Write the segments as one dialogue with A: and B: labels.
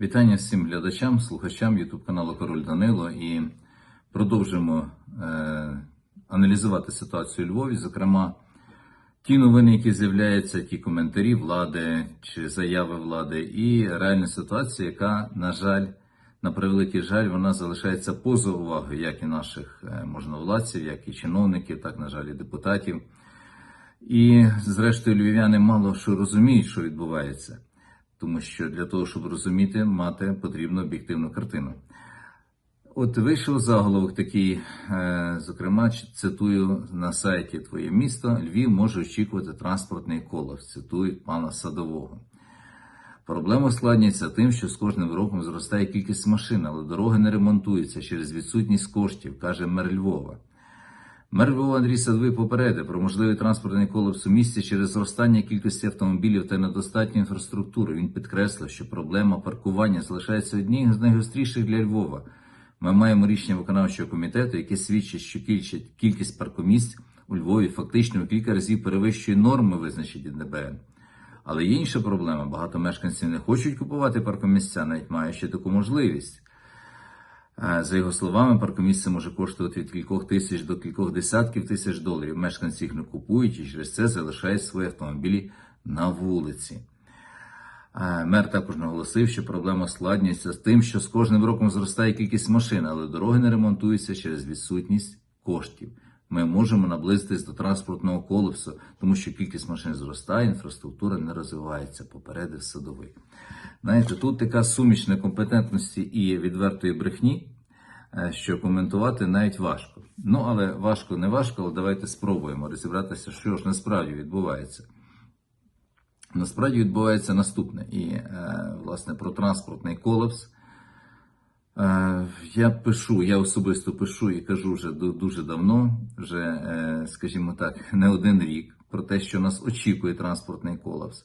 A: Вітання всім глядачам, слухачам YouTube каналу Король Данило і продовжимо е, аналізувати ситуацію у Львові. Зокрема, ті новини, які з'являються, ті коментарі влади чи заяви влади, і реальна ситуація, яка, на жаль, на превеликий жаль, вона залишається поза увагою, як і наших е, можновладців, як і чиновників, так, на жаль, і депутатів. І, зрештою, львів'яни мало що розуміють, що відбувається тому що для того, щоб розуміти, мати потрібну об'єктивну картину. От вийшов заголовок такий, е, зокрема, цитую на сайті Твоє місто, Львів може очікувати транспортний колапс, цитують пана Садового. Проблема ускладнюється тим, що з кожним роком зростає кількість машин, але дороги не ремонтуються через відсутність коштів, каже мер Львова. Мер Львова Андрій Садовий попередив про можливий транспортний колапс у місті через зростання кількості автомобілів та недостатню інфраструктури. Він підкреслив, що проблема паркування залишається однією з найгостріших для Львова. Ми маємо рішення виконавчого комітету, яке свідчить, що кількість- кількість паркомісць у Львові фактично у кілька разів перевищує норми, визначені ДБН. Але є інша проблема. Багато мешканців не хочуть купувати паркомісця, навіть маючи таку можливість. За його словами, паркомісце може коштувати від кількох тисяч до кількох десятків тисяч доларів. Мешканці їх не купують і через це залишають свої автомобілі на вулиці. Мер також наголосив, що проблема складнюється з тим, що з кожним роком зростає кількість машин, але дороги не ремонтуються через відсутність коштів. Ми можемо наблизитись до транспортного колапсу, тому що кількість машин зростає, інфраструктура не розвивається, попередив садовий. Знаєте, тут така суміш некомпетентності і відвертої брехні, е, що коментувати навіть важко. Ну, але важко не важко, але давайте спробуємо розібратися, що ж насправді відбувається. Насправді відбувається наступне. І, е, власне, про транспортний колапс. Е, Я пишу, я особисто пишу і кажу вже дуже давно, вже, е, скажімо так, не один рік, про те, що нас очікує транспортний колапс.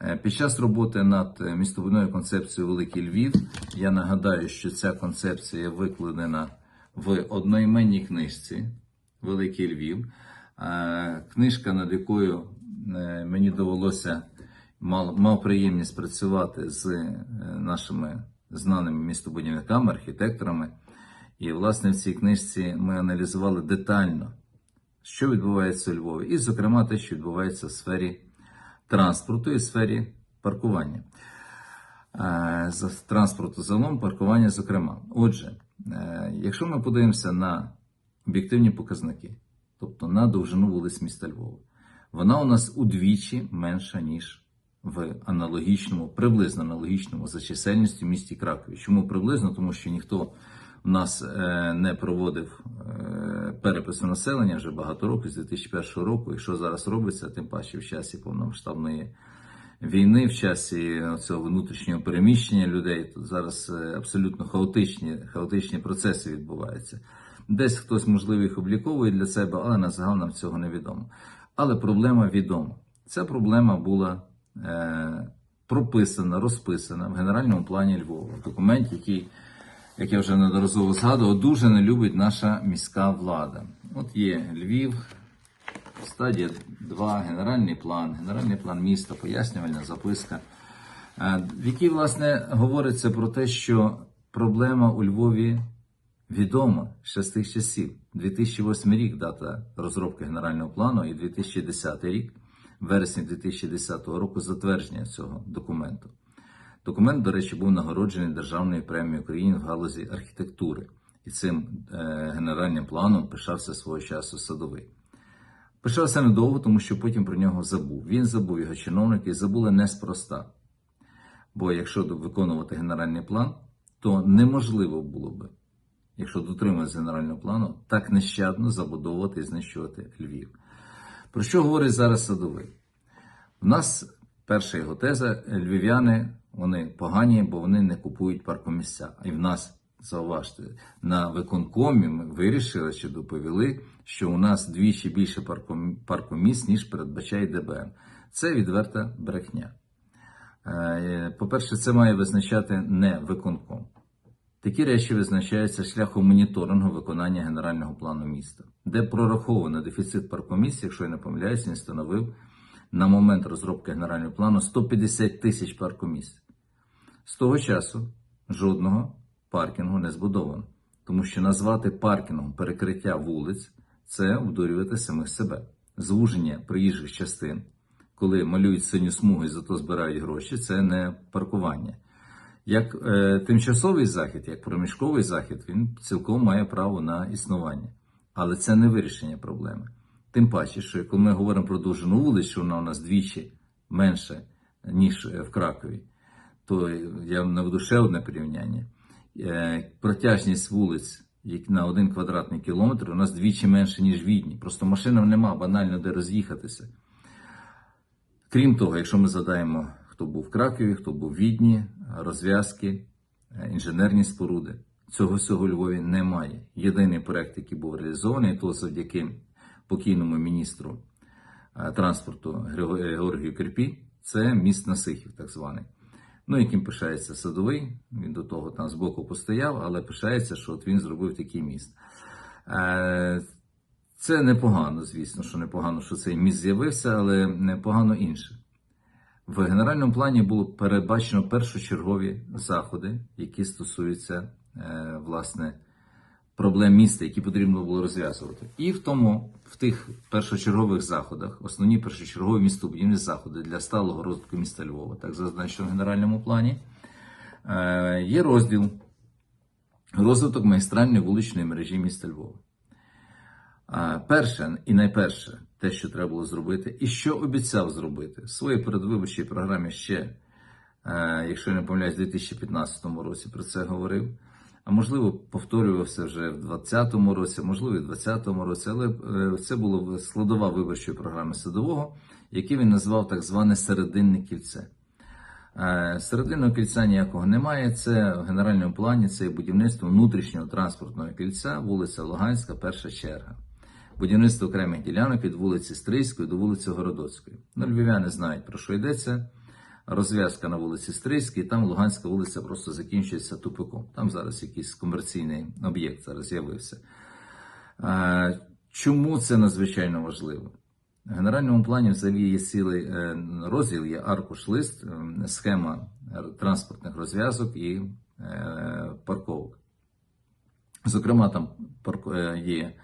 A: Е, Під час роботи над містобудівною концепцією Великий Львів, я нагадаю, що ця концепція викладена в одноіменній книжці Великий Львів. Книжка, над якою мені довелося мав, приємність працювати з нашими знаними містобудівниками, архітекторами. І, власне, в цій книжці ми аналізували детально, що відбувається у Львові, і, зокрема, те, що відбувається в сфері транспорту і в сфері паркування. Е, з транспорту загалом, паркування, зокрема. Отже, е, якщо ми подивимося на об'єктивні показники, тобто на довжину вулиць міста Львова, вона у нас удвічі менша, ніж в аналогічному, приблизно аналогічному за чисельністю місті Кракові. Чому приблизно? Тому що ніхто в нас е, не проводив е, перепису населення вже багато років, з 2001 року. І що зараз робиться, тим паче в часі повномасштабної війни, в часі цього внутрішнього переміщення людей. Тут зараз е, абсолютно хаотичні, хаотичні процеси відбуваються. Десь хтось, можливо, їх обліковує для себе, але на загал нам цього не відомо. Але проблема відома. Ця проблема була прописана, розписана в генеральному плані Львова, документ, який, як я вже неодноразово згадував, дуже не любить наша міська влада. От є Львів, стадія 2, генеральний план, генеральний план міста, пояснювальна записка, е, в якій, власне, говориться про те, що проблема у Львові відома ще з тих часів. 2008 рік дата розробки генерального плану і 2010 рік, вересні 2010 року, затвердження цього документу. Документ, до речі, був нагороджений Державною премією України в галузі архітектури, і цим е, генеральним планом пишався свого часу садовий. Пишався недовго, тому що потім про нього забув. Він забув його чиновники і забули неспроста. Бо якщо виконувати генеральний план, то неможливо було би, якщо дотримуватися генерального плану, так нещадно забудовувати і знищувати Львів. Про що говорить зараз садовий? У нас перша його теза: львів'яни вони погані, бо вони не купують паркомісця. І в нас, зауважте, на виконкомі ми вирішили чи доповіли, що у нас двічі більше парком- паркомісць, ніж передбачає ДБН. Це відверта брехня. Е, По-перше, це має визначати не виконком. Такі речі визначаються шляхом моніторингу виконання генерального плану міста, де прораховано дефіцит паркомісць, якщо я не помиляюсь, він становив на момент розробки генерального плану 150 тисяч паркомісць. З того часу жодного паркінгу не збудовано, тому що назвати паркінгом перекриття вулиць це обдурювати самих себе. Звуження проїжджих частин, коли малюють синю смугу і зато збирають гроші, це не паркування. Як е, тимчасовий захід, як проміжковий захід, він цілком має право на існування. Але це не вирішення проблеми. Тим паче, що коли ми говоримо про довжину вулиць, що вона у нас двічі менше, ніж е, в Кракові, то я наведу ще одне порівняння. Е, Протяжність вулиць на один квадратний кілометр у нас двічі менше, ніж в Відні. Просто машинам нема банально де роз'їхатися. Крім того, якщо ми задаємо, хто був в Кракові, хто був в Відні, розв'язки, е, інженерні споруди, цього всього у Львові немає. Єдиний проект, який був реалізований, то завдяки покійному міністру е, транспорту е, Георгію Кирпі, це міст Насихів, так званий. Ну, яким пишається садовий, він до того там збоку постояв, але пишається, що от він зробив такий міст. Е, Це непогано, звісно, що непогано, що цей міст з'явився, але непогано інше. В генеральному плані було передбачено першочергові заходи, які стосуються е, власне проблем міста, які потрібно було розв'язувати. І в тому, в тих першочергових заходах, основні першочергові містобудівні заходи для сталого розвитку міста Львова, так зазначено в генеральному плані, е, є розділ розвиток магістральної вуличної мережі міста Львова. А, Перше і найперше, те, що треба було зробити, і що обіцяв зробити в своїй передвиборчій програмі ще, е, якщо я не помиляюсь, у 2015 році про це говорив. А можливо, повторювався вже в 2020 році, можливо, і в 2020 році, але е, це було складова виборчої програми садового, яку він назвав так зване серединне кільце. Е, Серединного кільця ніякого немає. Це в генеральному плані це будівництво внутрішнього транспортного кільця, вулиця Луганська, перша черга. Будівництво окремих ділянок від вулиці Стрийської до вулиці Городоцької. Ну, львів'яни знають про що йдеться. Розв'язка на вулиці Стрийській, там Луганська вулиця просто закінчується тупиком. Там зараз якийсь комерційний об'єкт зараз з'явився. Чому це надзвичайно важливо? В генеральному плані взагалі є цілий е, розділ, є аркуш-лист, е, схема транспортних розв'язок і е, парковок. Зокрема, там є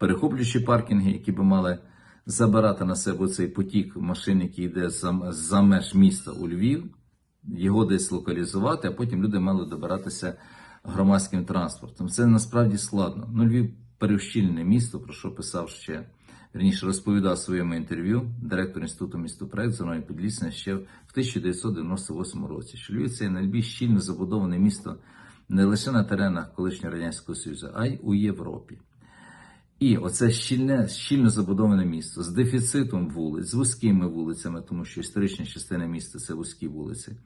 A: перехоплюючі паркінги, які би мали забирати на себе цей потік машин, який йде за, за меж міста у Львів, його десь локалізувати, а потім люди мали добиратися громадським транспортом. Це насправді складно. Ну, Львів перевщільне місто, про що писав ще. Вірніше розповідав в своєму інтерв'ю директор інституту містопроект Зоної Підлісне ще в 1998 році, що Львів це найбільш щільно забудоване місто не лише на теренах колишнього радянського союзу, а й у Європі. І оце щільне, щільно забудоване місто з дефіцитом вулиць, з вузькими вулицями, тому що історична частина міста це вузькі вулиці.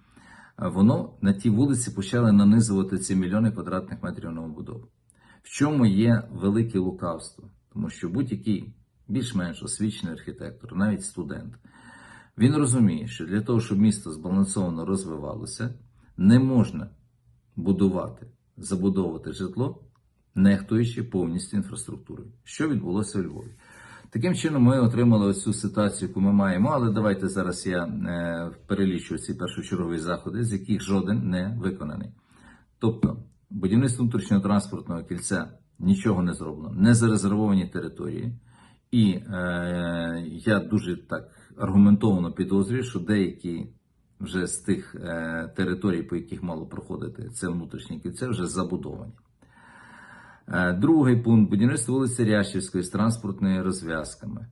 A: Воно на ті вулиці почали нанизувати ці мільйони квадратних метрів новобудов. В чому є велике лукавство? Тому що будь-який більш-менш освічений архітектор, навіть студент, він розуміє, що для того, щоб місто збалансовано розвивалося, не можна будувати, забудовувати житло, нехтуючи повністю інфраструктурою. Що відбулося у Львові? Таким чином, ми отримали оцю ситуацію, яку ми маємо, але давайте зараз я е, перелічу ці першочергові заходи, з яких жоден не виконаний. Тобто, будівництво внутрішнього транспортного кільця нічого не зроблено, не зарезервовані території. І е, я дуже так аргументовано підозрюю, що деякі вже з тих е, територій, по яких мало проходити це внутрішнє кільце, вже забудовані. Е, Другий пункт будівництво вулиці Рящівської з транспортними розв'язками.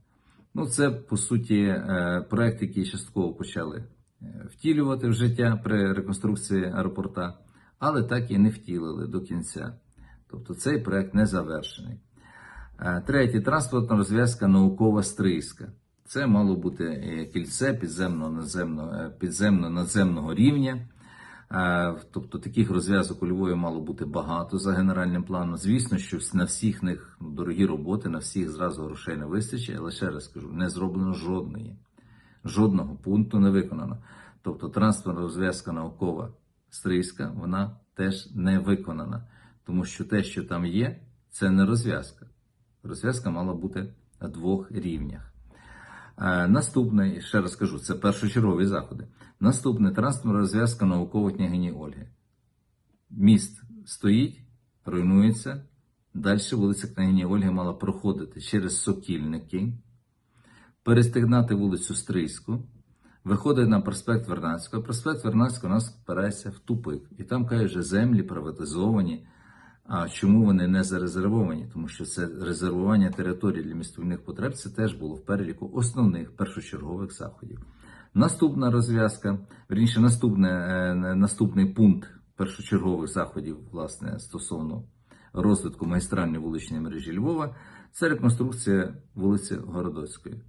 A: Ну, це по суті е, проект, який частково почали е, втілювати в життя при реконструкції аеропорта, але так і не втілили до кінця. Тобто цей проект не завершений. Третє транспортна розв'язка наукова стрийська. Це мало бути кільце підземно-надземного підземно-надземного рівня. Е, Тобто таких розв'язок у Львові мало бути багато за генеральним планом. Звісно, що на всіх них дорогі роботи, на всіх зразу грошей не вистачить, але ще раз скажу, не зроблено жодної. Жодного пункту не виконано. Тобто транспортна розв'язка наукова стрийська, вона теж не виконана. Тому що те, що там є, це не розв'язка. Розв'язка мала бути на двох рівнях. Е, Наступне, ще раз кажу, це першочергові заходи. Наступне транспортна розв'язка наукової княгині Ольги. Міст стоїть, руйнується. Далі вулиця княгині Ольги мала проходити через Сокільники, перестигнати вулицю Стрийську, виходить на проспект Вернадського. Проспект Вернадського нас впирається в тупик. І там каже, землі приватизовані. А чому вони не зарезервовані? Тому що це резервування територій для містовних потреб, це теж було в переліку основних першочергових заходів. Наступна розв'язка, верніше, наступне, е, наступний пункт першочергових заходів, власне, стосовно розвитку магістральної вуличної мережі Львова, це реконструкція вулиці Городоцької.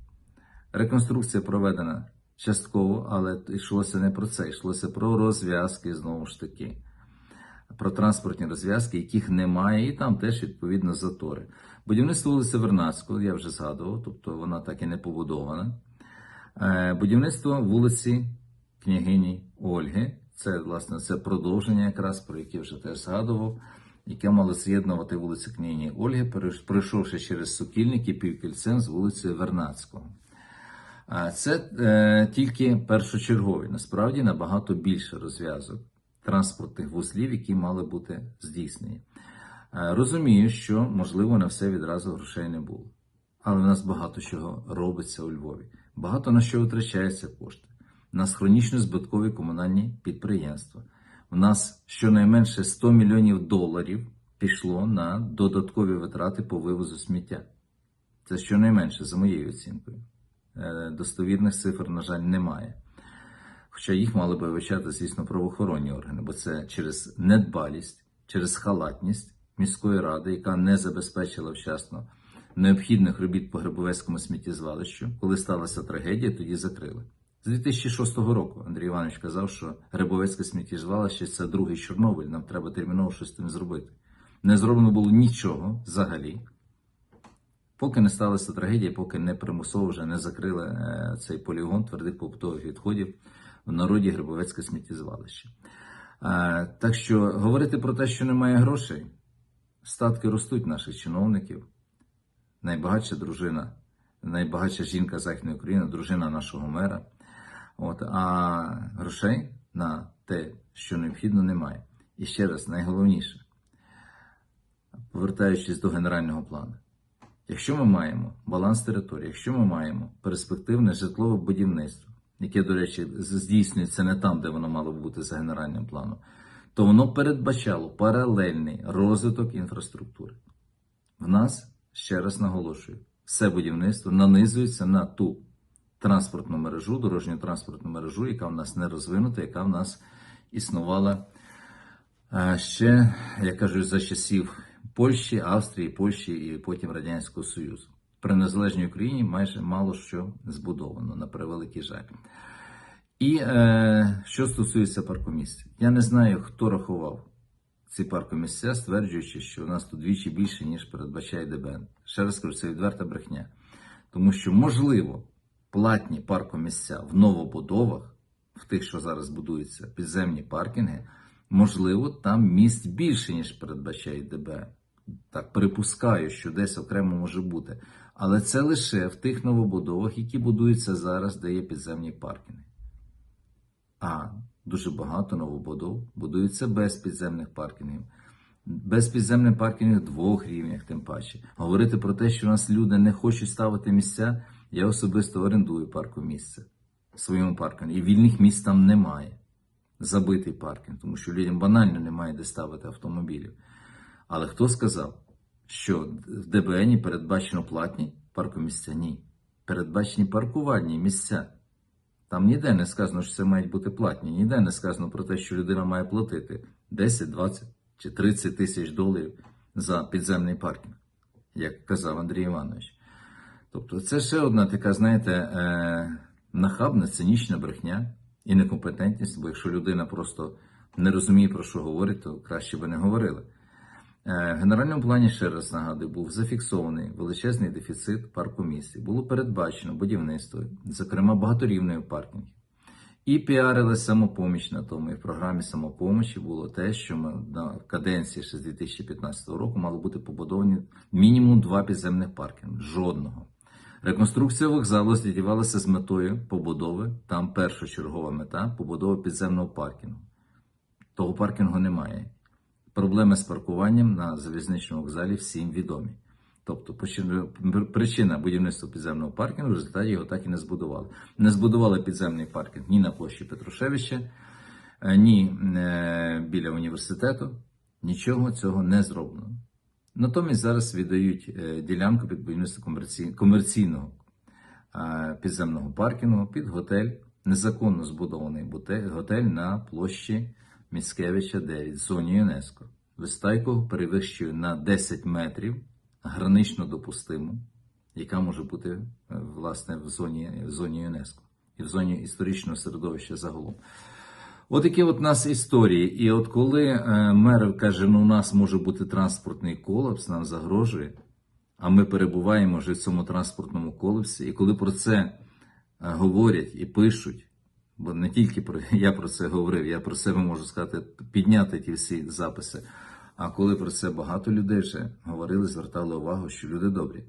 A: Реконструкція проведена частково, але йшлося не про це, йшлося про розв'язки знову ж таки про транспортні розв'язки, яких немає, і там теж відповідно затори. Будівництво вулиці Вернадського, я вже згадував, тобто вона так і не побудована. Е, Будівництво вулиці княгині Ольги, це власне це продовження, якраз про яке вже теж згадував, яке мало з'єднувати вулицю княгині Ольги, пройшовши через Сокільники півкільцем з вулицею Вернадського. А Це е, тільки першочергові, насправді набагато більше розв'язок транспортних вузлів, які мали бути здійснені. Е, Розумію, що можливо на все відразу грошей не було. Але в нас багато чого робиться у Львові. Багато на що витрачаються кошти. У нас хронічно збиткові комунальні підприємства. У нас щонайменше 100 мільйонів доларів пішло на додаткові витрати по вивозу сміття. Це щонайменше, за моєю оцінкою. Е, Достовірних цифр, на жаль, немає. Хоча їх мали би вивчати, звісно, правоохоронні органи, бо це через недбалість, через халатність міської ради, яка не забезпечила вчасно необхідних робіт по Грибовецькому сміттєзвалищу. Коли сталася трагедія, тоді закрили. З 2006 року Андрій Іванович казав, що Грибовецьке сміттєзвалище це другий Чорнобиль, нам треба терміново щось з тим зробити. Не зроблено було нічого взагалі. Поки не сталася трагедія, поки не примусово вже не закрили е, цей полігон твердих побутових відходів в народі Грибовецьке сміттєзвалище. Е, Так що говорити про те, що немає грошей, статки ростуть наших чиновників. Найбагатша дружина, найбагатша жінка Західної України, дружина нашого мера. От, а грошей на те, що необхідно, немає. І ще раз, найголовніше, повертаючись до генерального плану. Якщо ми маємо баланс території, якщо ми маємо перспективне житлове будівництво, яке, до речі, здійснюється не там, де воно мало бути за генеральним планом, то воно передбачало паралельний розвиток інфраструктури. В нас, ще раз наголошую, все будівництво нанизується на ту транспортну мережу, дорожню транспортну мережу, яка в нас не розвинута, яка в нас існувала е, ще, я кажу, за часів Польщі, Австрії, Польщі і потім Радянського Союзу. При незалежній Україні майже мало що збудовано, на превеликий жаль. І е, що стосується паркомісць, я не знаю, хто рахував ці паркомісця, стверджуючи, що у нас тут двічі більше, ніж передбачає ДБН. Ще раз кажу, це відверта брехня. Тому що, можливо, платні паркомісця в новобудовах, в тих, що зараз будуються, підземні паркінги, можливо, там місць більше, ніж передбачає ДБН. Так, припускаю, що десь окремо може бути. Але це лише в тих новобудовах, які будуються зараз, де є підземні паркінги. А дуже багато новобудов будуються без підземних паркінгів. Без підземних паркінгів двох рівнях, тим паче. Говорити про те, що у нас люди не хочуть ставити місця, я особисто орендую парку місце своєму паркінгу. І вільних місць там немає. Забитий паркінг, тому що людям банально немає де ставити автомобілів. Але хто сказав, що в ДБНі передбачено платні паркомісця? Ні. Передбачені паркувальні місця. Там ніде не сказано, що це мають бути платні, ніде не сказано про те, що людина має платити 10, 20 чи 30 тисяч доларів за підземний паркінг, як казав Андрій Іванович. Тобто, це ще одна така, знаєте, е, нахабна, цинічна брехня і некомпетентність, бо якщо людина просто не розуміє, про що говорить, то краще би не говорили. Е, В генеральному плані, ще раз нагадую, був зафіксований величезний дефіцит паркомісць. Було передбачено будівництво, зокрема багаторівної паркінгів. І піарили самопоміч на тому. І в програмі самопомочі було те, що ми на каденції ще з 2015 року мало бути побудовані мінімум два підземних паркінги. Жодного. Реконструкція вокзалу здійснювалася з метою побудови, там першочергова мета побудова підземного паркінгу. Того паркінгу немає. Проблеми з паркуванням на залізничному вокзалі всім відомі. Тобто причина будівництва підземного паркінгу в результаті його так і не збудували. Не збудували підземний паркінг ні на площі Петрушевича, е, ні е, біля університету. Нічого цього не зроблено. Натомість зараз віддають е, ділянку під будівництво комерційного підземного паркінгу під готель, незаконно збудований готель на площі Міцкевича 9 в зоні ЮНЕСКО. Вистайку перевищує на 10 метрів гранично допустиму, яка може бути е, власне в зоні, в зоні ЮНЕСКо і в зоні історичного середовища загалом. От у нас історії. І от коли е, мер каже, ну у нас може бути транспортний колапс, нам загрожує, а ми перебуваємо вже в цьому транспортному колапсі, і коли про це е, говорять і пишуть, бо не тільки про я про це говорив, я про себе можу сказати, підняти ті всі записи. А коли про це багато людей вже говорили, звертали увагу, що люди добрі.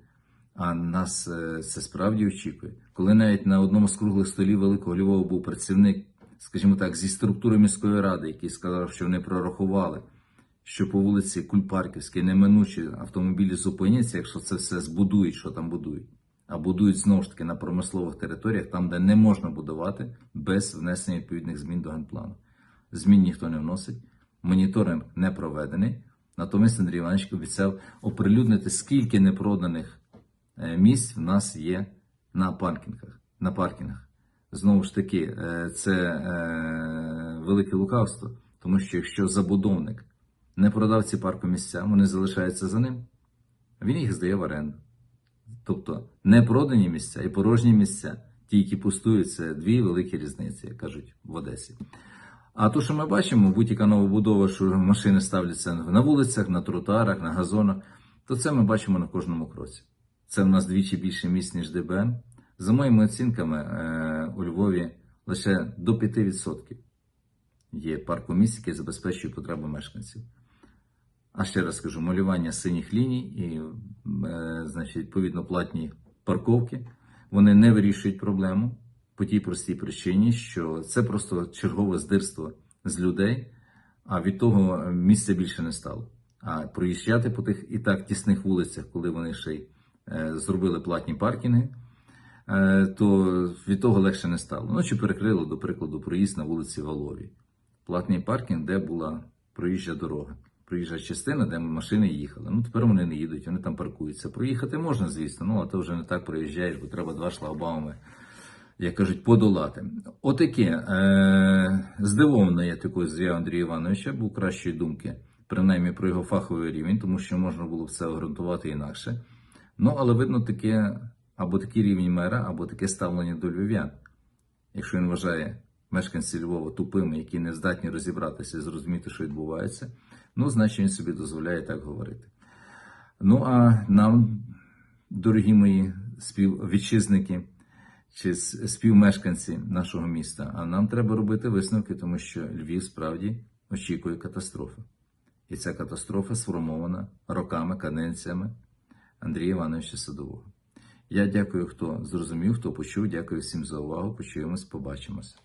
A: А нас е, це справді очікує. Коли навіть на одному з круглих столів Великого Львова був працівник, скажімо так, зі структури міської ради, який сказав, що вони прорахували, що по вулиці Кульпарківській неминучі автомобілі зупиняться, якщо це все збудують, що там будують. А будують знову ж таки на промислових територіях, там, де не можна будувати без внесення відповідних змін до генплану. Змін ніхто не вносить, моніторинг не проведений. Натомість Андрій Іванович обіцяв оприлюднити, скільки непроданих е, місць в нас є на паркінгах. На паркінгах. Знову ж таки, е, це е, велике лукавство, тому що якщо забудовник не продав ці паркомісця, вони залишаються за ним, він їх здає в оренду. Тобто не продані місця і порожні місця, ті, які пустують, це дві великі різниці, як кажуть в Одесі. А то, що ми бачимо, будь-яка новобудова, що машини ставляться на вулицях, на тротуарах, на газонах, то це ми бачимо на кожному кроці. Це в нас двічі більше місць, ніж ДБН. За моїми оцінками, е, у Львові лише до 5% є паркомісць, які забезпечують потреби мешканців. А ще раз скажу, малювання синіх ліній і, е, значить, відповідно, платні парковки, вони не вирішують проблему по тій простій причині, що це просто чергове здирство з людей, а від того місця більше не стало. А проїжджати по тих і так тісних вулицях, коли вони ще й е, зробили платні паркінги, е, то від того легше не стало. Ну, чи перекрило, до прикладу, проїзд на вулиці Валовій. Платний паркінг, де була проїжджа дорога. Проїжджа частина, де машини їхали. Ну тепер вони не їдуть, вони там паркуються. Проїхати можна, звісно, ну а то вже не так проїжджаєш, бо треба два шлагбауми, як кажуть, подолати. Отаке. Е- здивовано я такою зря Андрія Івановича, був кращої думки, принаймні про його фаховий рівень, тому що можна було б це обґрунтувати інакше. Ну, але видно таке, або такий рівень мера, або таке ставлення до львів'ян. Якщо він вважає мешканців Львова тупими, які не здатні розібратися і зрозуміти, що відбувається, ну, значить він собі дозволяє так говорити. Ну, а нам, дорогі мої співвітчизники чи співмешканці нашого міста, а нам треба робити висновки, тому що Львів справді очікує катастрофи. І ця катастрофа сформована роками, каденціями Андрія Івановича Садового. Я дякую, хто зрозумів, хто почув. Дякую всім за увагу. Почуємось, побачимось.